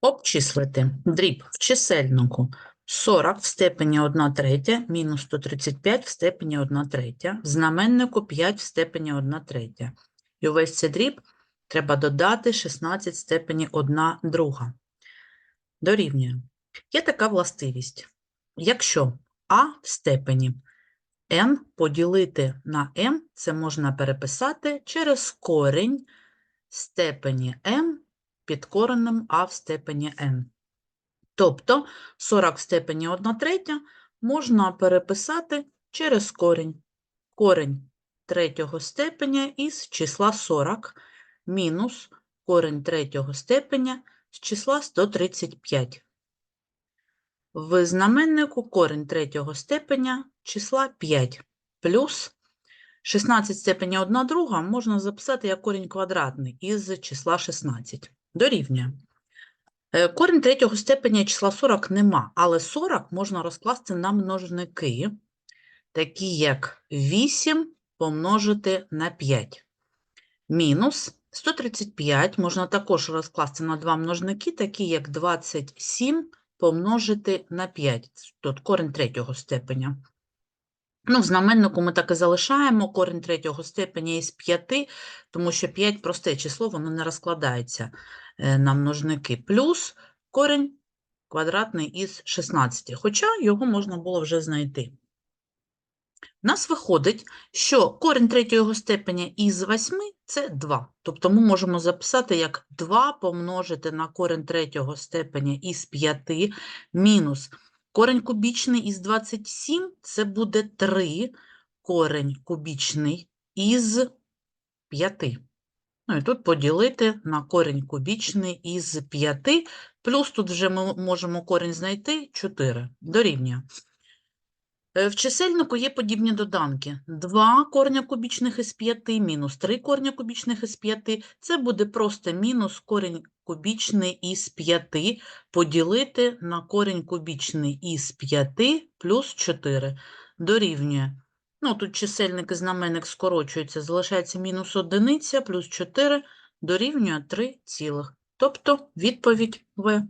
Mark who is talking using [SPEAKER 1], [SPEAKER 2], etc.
[SPEAKER 1] Обчислити дріб в чисельнику 40 в степені 1 третя мінус 135 в степені 1 третя, в знаменнику 5 в степені 1 третя. І увесь цей дріб треба додати 16 в степені 1 друга. Дорівнює. Є така властивість. Якщо а в степені n поділити на m, це можна переписати через корінь степені m під коренем а в степені n. Тобто 40 в степені 1 третя можна переписати через корінь. Корінь третього степеня із числа 40 мінус корінь третього степеня з числа 135. В знаменнику корінь третього степеня числа 5 плюс 16 в степені 1 друга можна записати як корінь квадратний із числа 16. Дорівнює. Е, Корінь третього степеня числа 40 нема, але 40 можна розкласти на множники, такі як 8 помножити на 5. Мінус 135 можна також розкласти на два множники, такі як 27 помножити на 5. Тут корінь третього степеня. Ну, в знаменнику ми так і залишаємо корінь третього степеня із 5, тому що 5 просте число, воно не розкладається на множники. Плюс корінь квадратний із 16, хоча його можна було вже знайти. У нас виходить, що корінь третього степеня із 8 – це 2. Тобто ми можемо записати як 2 помножити на корінь третього степеня із 5 мінус корінь кубічний із 27 – це буде 3 корінь кубічний із 5. Ну і тут поділити на корінь кубічний із 5, плюс тут вже ми можемо корінь знайти 4, дорівнює. Е, В чисельнику є подібні доданки. 2 корня кубічних із 5 мінус 3 корня кубічних із 5. Це буде просто мінус корінь кубічний із 5 поділити на корінь кубічний із 5 плюс 4. Дорівнює. Ну, тут чисельник і знаменник скорочуються, залишається мінус одиниця плюс 4 дорівнює 3 цілих. Тобто відповідь В.